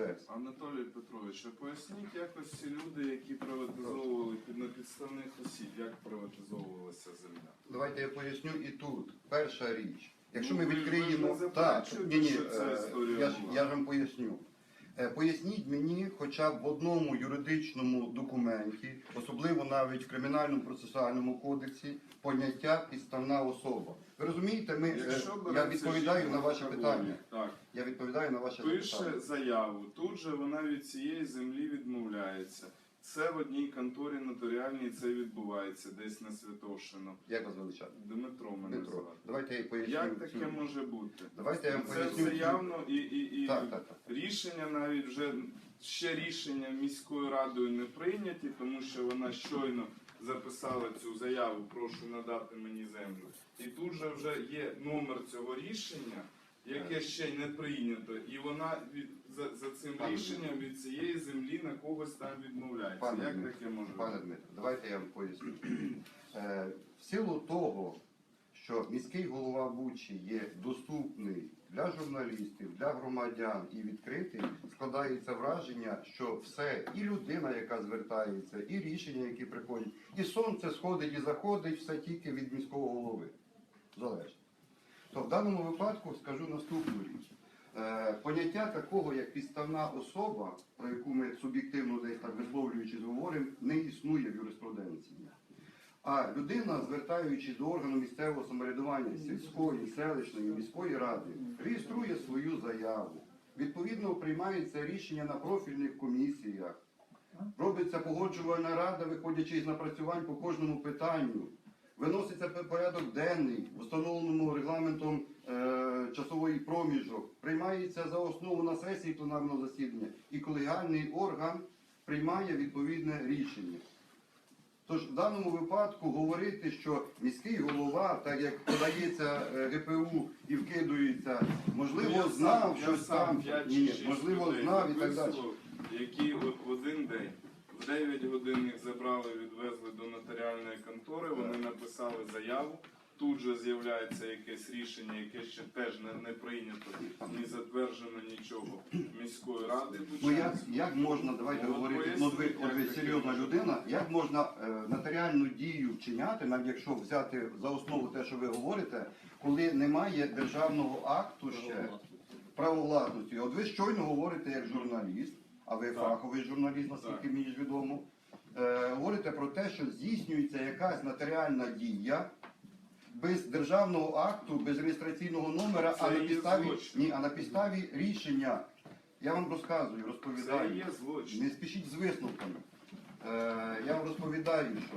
процес. Анатолій Петрович, а поясніть якось ці люди, які приватизовували під на підставних осіб, як приватизовувалася земля? Давайте я поясню і тут. Перша річ. Якщо Ну, ми ви- ви відкриємо. ж не Так, заперечуєте, ні, ні, що ця е, історія я, ж, була? я ж вам поясню. Е, Поясніть мені хоча б в одному юридичному документі, особливо навіть в кримінальному процесуальному кодексі, поняття підставна особа. Ви розумієте, ми, е, я відповідаю на ваше питання. Так, Я відповідаю на ваше пише питання. заяву, тут же вона від цієї землі відмовляється. Це в одній конторі нотаріальній це відбувається, десь на Святошино. Як вас величати? Дмитро мене Дмитро, звати. давайте я поясню. Як цю- таке може бути? Давайте я вам Це поясню. все цю- явно і, і, і Так, так, так. рішення навіть вже ще рішення міською радою не прийняті, тому що вона щойно записала цю заяву, прошу надати мені землю. І тут же вже є номер цього рішення, яке ще не прийнято, і вона від за, за цим Пане рішенням від цієї землі на когось там відмовляється. Пане Як Дмитро, таке може Пане бути? Дмитро, давайте я вам поясню. Е, В силу того, що міський голова Бучі є доступний для журналістів, для громадян і відкритий, складається враження, що все, і людина, яка звертається, і рішення, які приходять, і сонце сходить і заходить, все тільки від міського голови. Залежить. То в даному випадку скажу наступну річ. Е, Поняття такого, як підставна особа, про яку ми суб'єктивно десь так висловлюючись говоримо, не існує в юриспруденції. А людина, звертаючись до органу місцевого самоврядування сільської, селищної, міської ради, реєструє свою заяву. Відповідно, приймається рішення на профільних комісіях. Робиться погоджувальна рада, виходячи із напрацювань по кожному питанню. Виноситься порядок денний в установленому регламентом е, часовий проміжок, приймається за основу на сесії пленарного засідання, і колегіальний орган приймає відповідне рішення. Тож в даному випадку говорити, що міський голова, так як подається е, ГПУ і вкидується, можливо, знав, щось сам ні, можливо, знав і так далі. Які в один день, 9 годин їх забрали, відвезли до нотаріальної контори, вони написали заяву. Тут же з'являється якесь рішення, яке ще теж не, не прийнято, не затверджено нічого міської ради. Ну як, як можна, давайте Ну, от говорити, ну от ви, поясніть, от ви як таке серйозна може людина, як можна е, нотаріальну дію вчиняти, навіть якщо взяти за основу те, що ви говорите, коли немає державного акту ще право власності. От ви щойно говорите як журналіст, а ви фаховий журналіст, наскільки мені ж відомо. Е, говорите про те, що здійснюється якась нотаріальна дія без державного акту, без реєстраційного номера, Це а на є підставі злочин. ні, а на підставі рішення. Я вам розказую, розповідаю. Це є злочин. Не спішіть з висновками. Е, я вам розповідаю, що